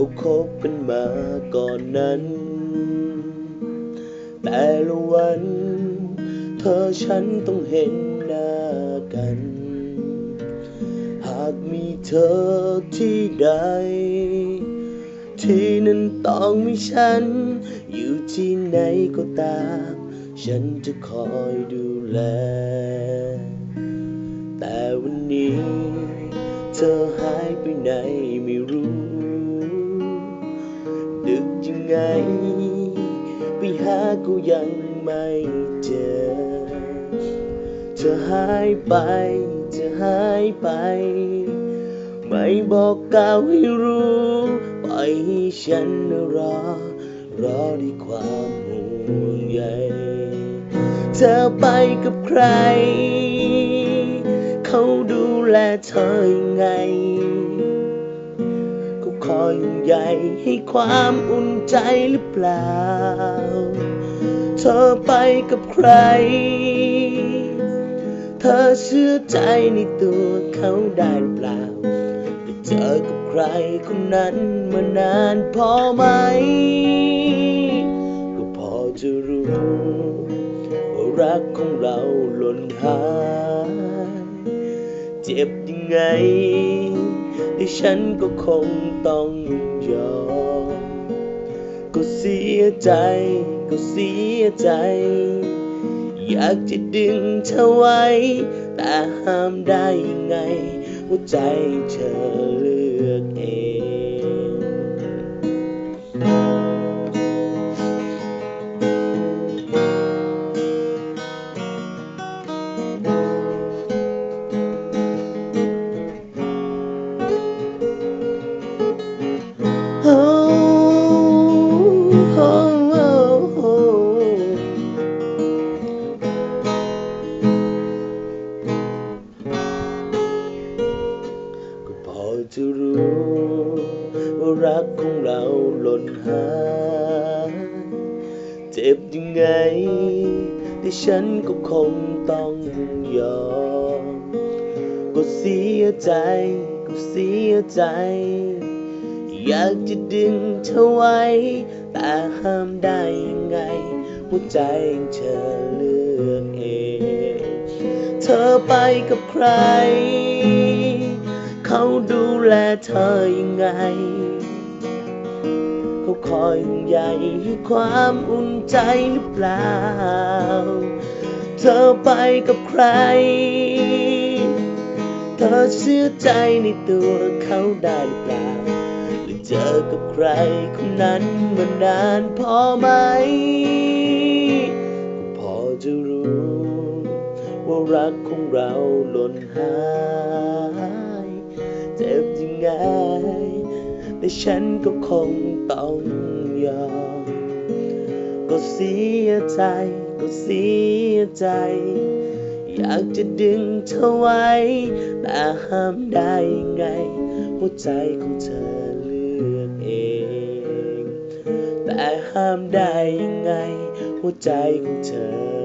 เราคบกันมาก่อนนั้น แต่ละวัน เธอฉันต้องเห็นหน้ากัน หากมีเธอที่ใด ที่นั้นต้องมีฉัน อยู่ที่ไหนก็ตาม ฉันจะคอยดูแล แต่วันนี้ เธอหายไปไหนไม่รู้ ไง ไปหาก็ยังไม่เจอ เธอหายไป เธอหายไป ไม่บอกกล่าวให้รู้ปล่อยให้ฉันรอ รอด้วยความห่วงใยเธอไปกับใคร เขาดูแลเธอยังไง คอยห่งใยให้ความอุ่นใจหรือเปล่า เธอไปกับใคร เธอเชื่อใจในตัวเขาได้หรือเปล่าได้เจอกับใครคนนั้นมานานพอไหม ก็พอจะรู้ ว่ารักของเราหล่นหาย เจ็บยังไง แต่ฉันก็คงต้องยอม ก็เสียใจ ก็เสียใจ อยากจะดึงเธอไว้ แต่ห้ามได้ยังไงหัวใจเธอเลือกเอง ว่ารักของเราหล่นหายเจ็บยังไงแต่ฉันก็คงต้องยอมก็เสียใจก็เสียใจ อยากจะดึงเธอไว้ แต่ห้ามได้ยังไง หัวใจของเธอเลือกเอง เธอไปกับใคร เขาดูแลเธอยังไง เขาคอยห่วงใยให้ความอุ่นใจหรือเปล่า เธอไปกับใคร เธอเชื่อใจในตัวเขาได้หรือเปล่า หรือเจอกับใครคนนั้นมานานพอไหมก็พอจะรู้ว่ารักของเราหล่นหาย เจ็บยังไง แต่ฉันก็คงต้องยอม ก็เสียใจ ก็เสียใจ อยากจะดึงเธอไว้ แต่ห้ามได้ยังไง หัวใจของเธอเลือกเอง แต่ห้ามได้ยังไง หัวใจของเธอ